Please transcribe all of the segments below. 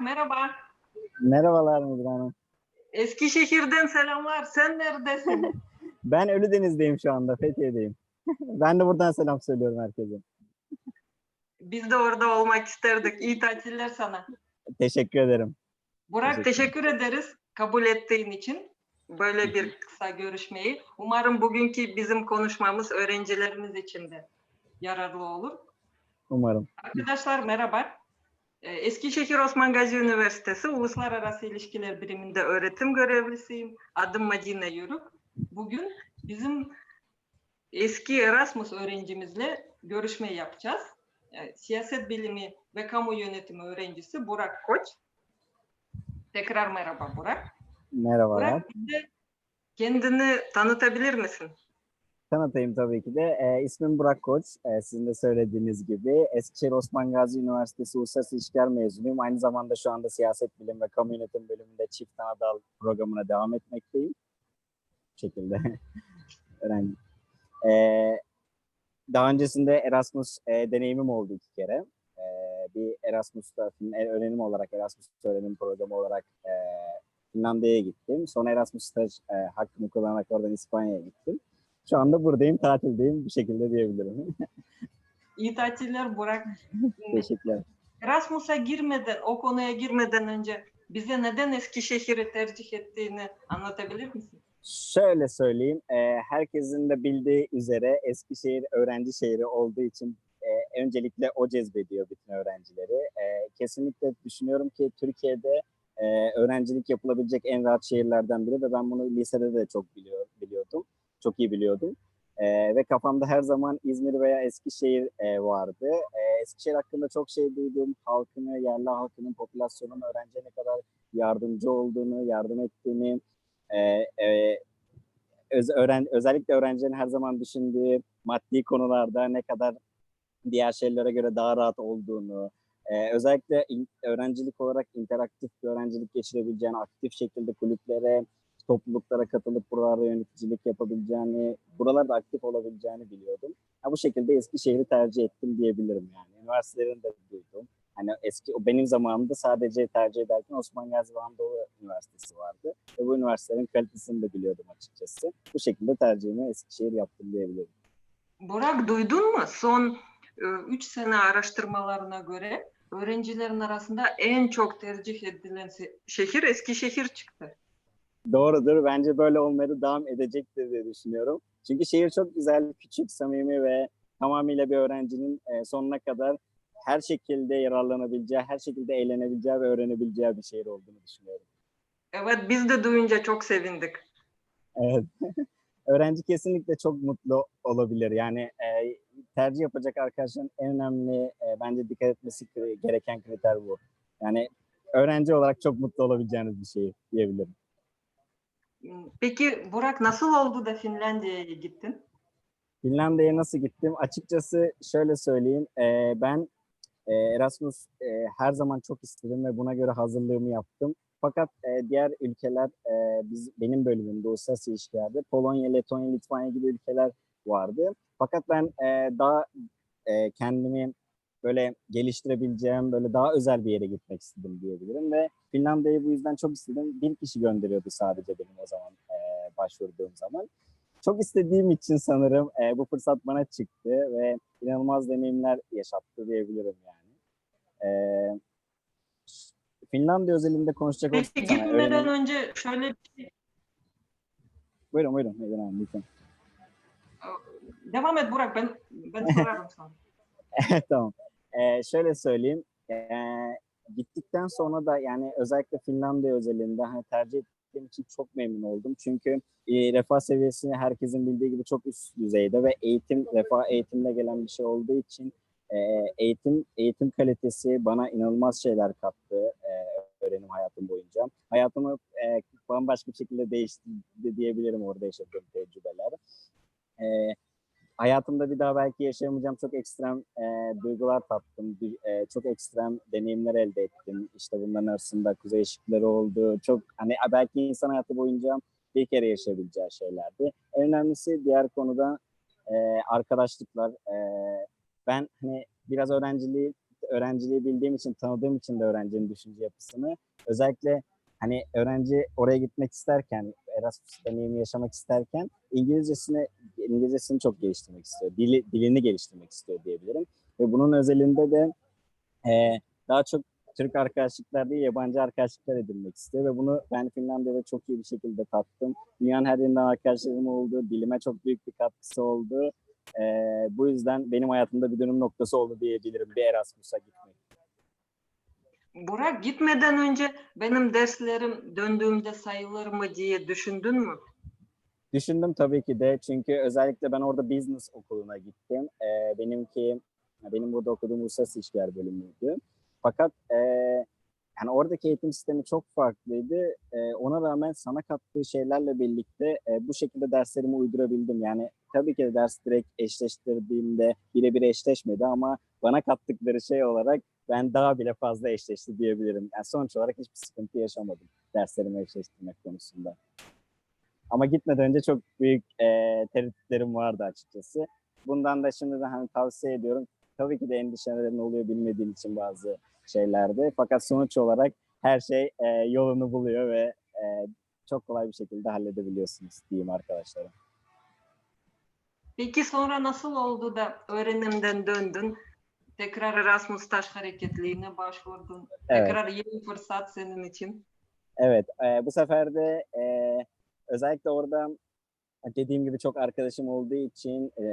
Merhaba. Merhabalar Müdür Hanım. Eskişehir'den selamlar. Sen neredesin? Ben Ölüdeniz'deyim şu anda, Fethiye'deyim. ben de buradan selam söylüyorum herkese. Biz de orada olmak isterdik. İyi tatiller sana. Teşekkür ederim. Burak Teşekkür teşekkür ederiz kabul ettiğin için. Böyle bir kısa görüşmeyi. Umarım bugünkü bizim konuşmamız öğrencilerimiz için de yararlı olur. Umarım. Arkadaşlar merhaba. Ee, Eskişehir Osman Gazi Üniversitesi Uluslararası İlişkiler Biriminde öğretim görevlisiyim. Adım Madine Yörük. Bugün bizim eski Erasmus öğrencimizle görüşme yapacağız. Ee, Siyaset bilimi ve kamu yönetimi öğrencisi Burak Koç. Tekrar merhaba Burak. Merhabalar. Burak bize kendini tanıtabilir misin? Tanıtayım tabii ki de. Ee, ismim Burak Koç. Ee, sizin de söylediğiniz gibi Eskişehir Osman Gazi Üniversitesi Uluslararası İlişkiler mezunuyum. Aynı zamanda şu anda Siyaset Bilim ve Kamu bölümünde çift ana dal programına devam etmekteyim. Bu şekilde öğrenci. Ee, daha öncesinde Erasmus e, deneyimim oldu iki kere. Ee, bir Erasmus'ta e, öğrenim olarak Erasmus öğrenim programı olarak e, Finlandiya'ya gittim. Sonra Erasmus staj e, hakkımı kullanarak oradan İspanya'ya gittim. Şu anda buradayım, tatildeyim. Bu şekilde diyebilirim. İyi tatiller Burak. Teşekkürler. Erasmus'a girmeden, o konuya girmeden önce bize neden Eskişehir'i tercih ettiğini anlatabilir misin? Şöyle söyleyeyim, e, herkesin de bildiği üzere Eskişehir öğrenci şehri olduğu için e, öncelikle o cezbediyor bütün öğrencileri. E, kesinlikle düşünüyorum ki Türkiye'de öğrencilik yapılabilecek en rahat şehirlerden biri ve ben bunu lisede de çok biliyor, biliyordum, çok iyi biliyordum. E, ve kafamda her zaman İzmir veya Eskişehir e, vardı. E, Eskişehir hakkında çok şey duydum. Halkını, yerli halkının, popülasyonun öğrenciye ne kadar yardımcı olduğunu, yardım ettiğini, e, e, öz, öğren, özellikle öğrencilerin her zaman düşündüğü maddi konularda ne kadar diğer şeylere göre daha rahat olduğunu, e, özellikle in, öğrencilik olarak interaktif bir öğrencilik geçirebileceğini, aktif şekilde kulüplere, topluluklara katılıp buralarda yöneticilik yapabileceğini, buralarda aktif olabileceğini biliyordum. Ha, bu şekilde Eskişehir'i tercih ettim diyebilirim yani. Üniversitelerini de duydum. Hani eski o benim zamanımda sadece tercih ederken Osman Gazi ve Anadolu Üniversitesi vardı. Ve bu üniversitelerin kalitesini de biliyordum açıkçası. Bu şekilde tercihimi Eskişehir yaptım diyebilirim. Burak duydun mu? Son 3 sene araştırmalarına göre öğrencilerin arasında en çok tercih edilen şehir Eskişehir çıktı. Doğrudur. Bence böyle olmaya da devam edecektir diye düşünüyorum. Çünkü şehir çok güzel, küçük, samimi ve tamamıyla bir öğrencinin e, sonuna kadar her şekilde yararlanabileceği, her şekilde eğlenebileceği ve öğrenebileceği bir şehir olduğunu düşünüyorum. Evet biz de duyunca çok sevindik. Evet. Öğrenci kesinlikle çok mutlu olabilir. Yani e, tercih yapacak arkadaşların en önemli e, bence dikkat etmesi gereken kriter bu. Yani öğrenci olarak çok mutlu olabileceğiniz bir şey diyebilirim. Peki Burak nasıl oldu da Finlandiya'ya gittin? Finlandiya'ya nasıl gittim? Açıkçası şöyle söyleyeyim. e, ben e, Erasmus e, her zaman çok istedim ve buna göre hazırlığımı yaptım. Fakat diğer ülkeler, biz benim bölümümde uluslararası ilişkilerde Polonya, Letonya, Litvanya gibi ülkeler vardı. Fakat ben daha e, kendimi böyle geliştirebileceğim, böyle daha özel bir yere gitmek istedim diyebilirim ve Finlandiya'yı bu yüzden çok istedim. Bir kişi gönderiyordu sadece benim o zaman e, başvurduğum zaman. Çok istediğim için sanırım e, bu fırsat bana çıktı ve inanılmaz deneyimler yaşattı diyebilirim yani. E, Finlandiya özelinde konuşacak Peki olursak sana gitmeden önce şöyle bir şey Buyurun buyurun. Neden lütfen. devam et Burak ben ben sorarım sana. tamam. Ee, şöyle söyleyeyim. Ee, gittikten sonra da yani özellikle Finlandiya özelinde hani tercih ettiğim için çok memnun oldum. Çünkü e, refah seviyesi herkesin bildiği gibi çok üst düzeyde ve eğitim, refah eğitimle gelen bir şey olduğu için e, eğitim eğitim kalitesi bana inanılmaz şeyler kattı e, öğrenim hayatım boyunca. Hayatımı e, bambaşka bir şekilde değiştirdi diyebilirim orada yaşadığım tecrübeler. E, hayatımda bir daha belki yaşayamayacağım çok ekstrem e, duygular tattım. E, çok ekstrem deneyimler elde ettim. İşte bunların arasında kuzey ışıkları oldu. Çok hani belki insan hayatı boyunca bir kere yaşayabileceği şeylerdi. En önemlisi diğer konuda e, arkadaşlıklar. E, ben hani biraz öğrenciliği öğrenciliği bildiğim için, tanıdığım için de öğrencinin düşünce yapısını özellikle hani öğrenci oraya gitmek isterken, Erasmus deneyimi yaşamak isterken İngilizcesini İngilizcesini çok geliştirmek istiyor. Dili, dilini geliştirmek istiyor diyebilirim. Ve bunun özelinde de e, daha çok Türk arkadaşlıklar değil, yabancı arkadaşlıklar edinmek istiyor ve bunu ben Finlandiya'da çok iyi bir şekilde tattım. Dünyanın her yerinden arkadaşlarım oldu, dilime çok büyük bir katkısı oldu. E, bu yüzden benim hayatımda bir dönüm noktası oldu diyebilirim bir Erasmus'a gitmek. Burak gitmeden önce benim derslerim döndüğümde sayılır mı diye düşündün mü? Düşündüm tabii ki de çünkü özellikle ben orada business okuluna gittim. Ee, benimki, benim burada okuduğum uluslararası ilişkiler bölümüydü. Fakat e, yani oradaki eğitim sistemi çok farklıydı. E, ona rağmen sana kattığı şeylerle birlikte e, bu şekilde derslerimi uydurabildim. Yani tabii ki de ders direkt eşleştirdiğimde birebir eşleşmedi ama bana kattıkları şey olarak ben daha bile fazla eşleşti diyebilirim. Yani sonuç olarak hiçbir sıkıntı yaşamadım derslerimi eşleştirmek konusunda. Ama gitmeden önce çok büyük e, tereddütlerim vardı açıkçası. Bundan da şimdi de hani tavsiye ediyorum. Tabii ki de endişelerin oluyor bilmediğin için bazı şeylerde. Fakat sonuç olarak her şey e, yolunu buluyor ve e, çok kolay bir şekilde halledebiliyorsunuz diyeyim arkadaşlara. Peki sonra nasıl oldu da öğrenimden döndün? Tekrar Erasmus Taş Hareketliğine başvurdun. Evet. Tekrar yeni fırsat senin için. Evet, e, bu sefer de e, özellikle orada dediğim gibi çok arkadaşım olduğu için e,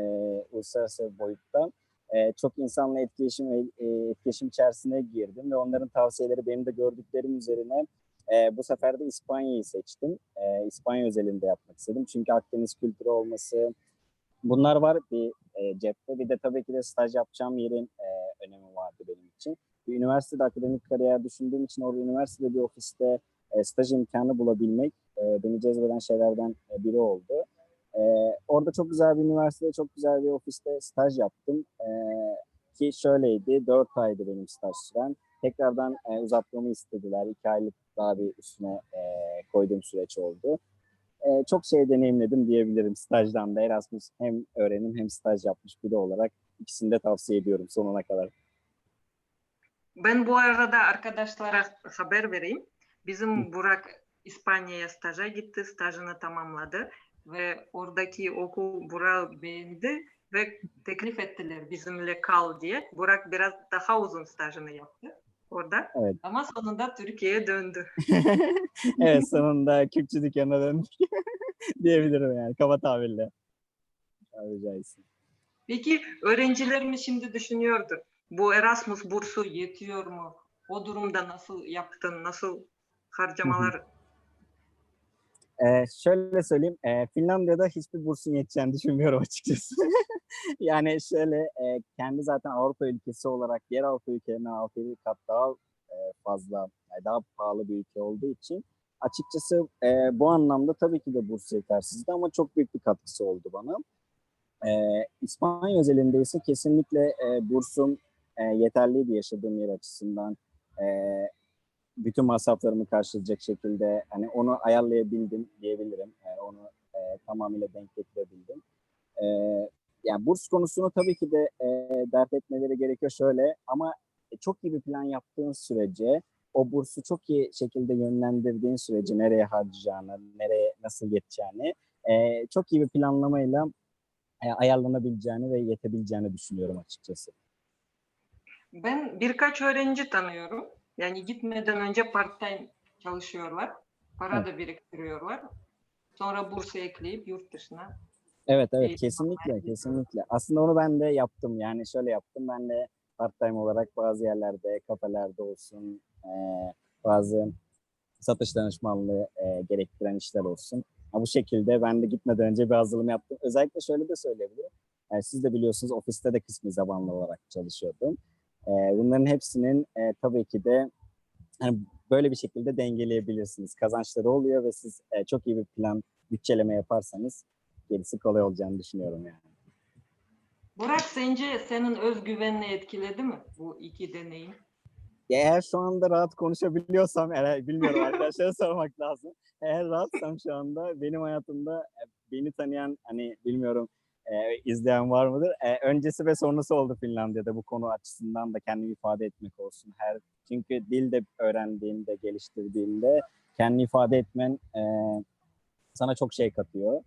uluslararası boyutta e, çok insanla etkileşim e, etkileşim içerisine girdim ve onların tavsiyeleri benim de gördüklerim üzerine e, bu sefer de İspanya'yı seçtim. E, İspanya özelinde yapmak istedim çünkü Akdeniz kültürü olması bunlar var bir e, cepte. Bir de tabii ki de staj yapacağım yerin e, önemi vardı benim için. Bir üniversitede akademik kariyer düşündüğüm için orada üniversitede bir ofiste e, staj imkanı bulabilmek e, beni cezbeden şeylerden e, biri oldu. E, orada çok güzel bir üniversitede, çok güzel bir ofiste staj yaptım. E, ki şöyleydi, 4 aydı benim staj sürem. Tekrardan e, uzatmamı istediler. 2 aylık daha bir üstüne e, koyduğum süreç oldu. E, çok şey deneyimledim diyebilirim stajdan da. Erasmus hem öğrenim hem staj yapmış biri olarak ikisini de tavsiye ediyorum sonuna kadar. Ben bu arada arkadaşlara haber vereyim. Bizim Burak İspanya'ya staja gitti, stajını tamamladı ve oradaki okul Burak'ı beğendi ve teklif ettiler bizimle kal diye. Burak biraz daha uzun stajını yaptı orada Evet. ama sonunda Türkiye'ye döndü. evet sonunda Kürtçü dükkanına döndük diyebilirim yani kaba tabirle. Peki öğrencilerimiz şimdi düşünüyordu. Bu Erasmus bursu yetiyor mu? O durumda nasıl yaptın? Nasıl harcamalar? Ee, şöyle söyleyeyim, e, Finlandiya'da hiçbir bursun yeteceğini düşünmüyorum açıkçası. yani şöyle, e, kendi zaten Avrupa ülkesi olarak diğer Avrupa ülkelerinden 6 kat daha e, fazla, yani daha pahalı bir ülke olduğu için açıkçası e, bu anlamda tabii ki de burs yetersizdi ama çok büyük bir katkısı oldu bana. E, İspanya özelinde ise kesinlikle e, bursum e, yeterliydi yaşadığım yer açısından. E, bütün masraflarımı karşılayacak şekilde hani onu ayarlayabildim diyebilirim. Yani onu e, tamamıyla denk getirebildim. E, yani burs konusunu tabii ki de e, dert etmeleri gerekiyor şöyle ama çok iyi bir plan yaptığın sürece o bursu çok iyi şekilde yönlendirdiğin sürece nereye harcayacağını, nereye nasıl yeteceğini e, çok iyi bir planlamayla e, ayarlanabileceğini ve yetebileceğini düşünüyorum açıkçası. Ben birkaç öğrenci tanıyorum. Yani gitmeden önce part-time çalışıyorlar. Para Evet. da biriktiriyorlar. Sonra bursu ekleyip yurt dışına. Evet evet Eğitim kesinlikle kesinlikle. Aslında onu ben de yaptım. Yani şöyle yaptım. Ben de part time olarak bazı yerlerde, kafelerde olsun, bazı satış danışmanlığı eee, gerektiren işler olsun. Ha, bu şekilde ben de gitmeden önce bir hazırlığım yaptım. Özellikle şöyle de söyleyebilirim. Yani siz de biliyorsunuz ofiste de kısmi zamanlı olarak çalışıyordum. Eee, bunların hepsinin eee, tabii ki de hani böyle bir şekilde dengeleyebilirsiniz. Kazançları oluyor ve siz eee, çok iyi bir plan, bütçeleme yaparsanız gerisi kolay olacağını düşünüyorum yani. Burak sence senin özgüvenini etkiledi mi bu iki deneyim? Ya eğer şu anda rahat konuşabiliyorsam, eğer bilmiyorum arkadaşlara sormak lazım. Eğer rahatsam şu anda benim hayatımda e, beni tanıyan hani bilmiyorum e, izleyen var mıdır? E, öncesi ve sonrası oldu Finlandiya'da bu konu açısından da kendimi ifade etmek olsun. Her çünkü dil de öğrendiğinde, geliştirdiğinde kendini ifade etmen e, sana çok şey katıyor.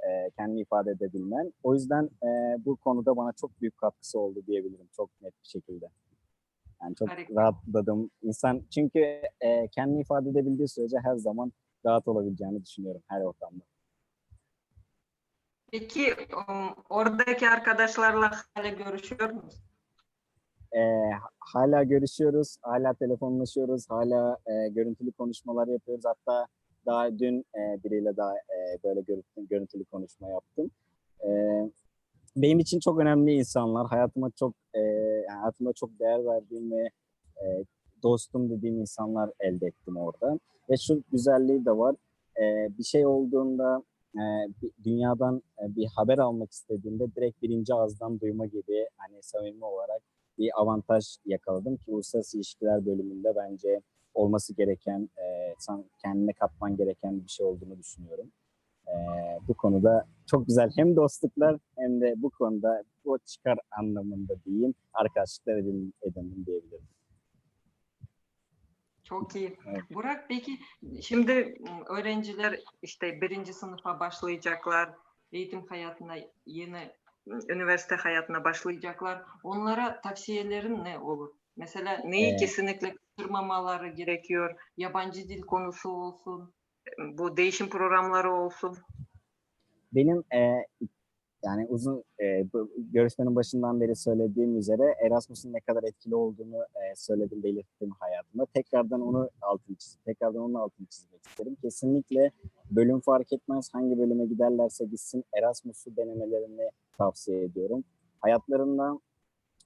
E, kendini ifade edebilmen. O yüzden e, bu konuda bana çok büyük katkısı oldu diyebilirim çok net bir şekilde. Yani çok Harika. rahatladım. İnsan çünkü e, kendini ifade edebildiği sürece her zaman rahat olabileceğini düşünüyorum her ortamda. Peki um, oradaki arkadaşlarla hala görüşüyor musun? Ee, hala görüşüyoruz, hala telefonlaşıyoruz, hala e, görüntülü konuşmalar yapıyoruz. Hatta daha dün e, biriyle daha e, böyle görüntülü, görüntülü konuşma yaptım. E, benim için çok önemli insanlar, hayatıma çok e, hayatıma çok değer verdiğim ve e, dostum dediğim insanlar elde ettim orada. Ve şu güzelliği de var. E, bir şey olduğunda e, bir- dünyadan e, bir haber almak istediğimde direkt birinci ağızdan duyma gibi hani samimi olarak bir avantaj yakaladım ki uluslararası ilişkiler bölümünde bence olması gereken, e, kendine katman gereken bir şey olduğunu düşünüyorum. E, bu konuda çok güzel hem dostluklar hem de bu konuda bu çıkar anlamında diyeyim arkadaşlıklar edin, edindim diyebilirim. Çok iyi. Evet. Burak peki şimdi öğrenciler işte birinci sınıfa başlayacaklar, eğitim hayatına yeni üniversite hayatına başlayacaklar. Onlara tavsiyelerin ne olur? Mesela neyi Ee, kesinlikle kaçırmamaları gerekiyor? Yabancı dil konusu olsun, bu değişim programları olsun. Benim e, yani uzun e, görüşmenin başından beri söylediğim üzere Erasmus'un ne kadar etkili olduğunu e, söyledim, belirttim hayatımda. Tekrardan onu altını çizip, tekrardan onun altını çizmek isterim. Kesinlikle bölüm fark etmez hangi bölüme giderlerse gitsin Erasmus'u denemelerini tavsiye ediyorum. Hayatlarında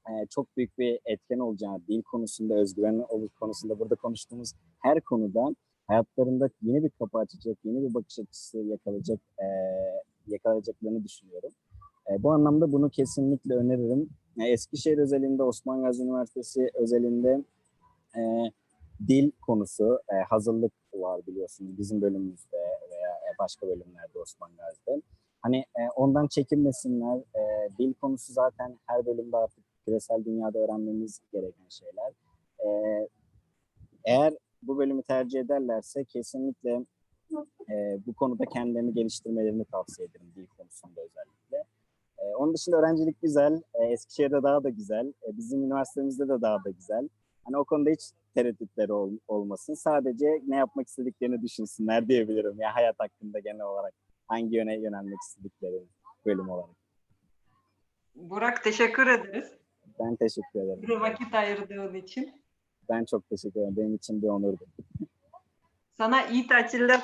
e, çok büyük bir etken olacağını, dil konusunda, özgüven konusunda burada konuştuğumuz her konuda hayatlarında yeni bir kapı açacak, yeni bir bakış açısı yakalayacak, e, yakalayacaklarını düşünüyorum. E, bu anlamda bunu kesinlikle öneririm. E, Eskişehir özelinde, Osman Gazi Üniversitesi özelinde e, dil konusu, e, hazırlık var biliyorsunuz bizim bölümümüzde veya e, başka bölümlerde Osman Gazi'de. Hani e, ondan çekinmesinler. E, dil konusu zaten her bölümde artık küresel dünyada öğrenmemiz gereken şeyler. E, eğer bu bölümü tercih ederlerse kesinlikle e, bu konuda kendilerini geliştirmelerini tavsiye ederim dil konusunda özellikle. E, onun dışında öğrencilik güzel. E, Eskişehir'de daha da güzel. E, bizim üniversitemizde de daha da güzel. Hani o konuda hiç tereddütleri ol- olmasın. Sadece ne yapmak istediklerini düşünsünler diyebilirim. Ya hayat hakkında genel olarak hangi yöne yönelmek istedikleri bölüm olarak. Burak teşekkür ederiz. Ben teşekkür ederim. Bize vakit ayırdığın için. Ben çok teşekkür ederim. Benim için bir onurdu. Sana iyi tatiller.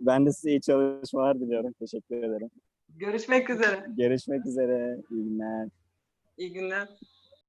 Ben de size iyi çalışmalar diliyorum. Teşekkür ederim. Görüşmek üzere. Görüşmek üzere. İyi günler. İyi günler.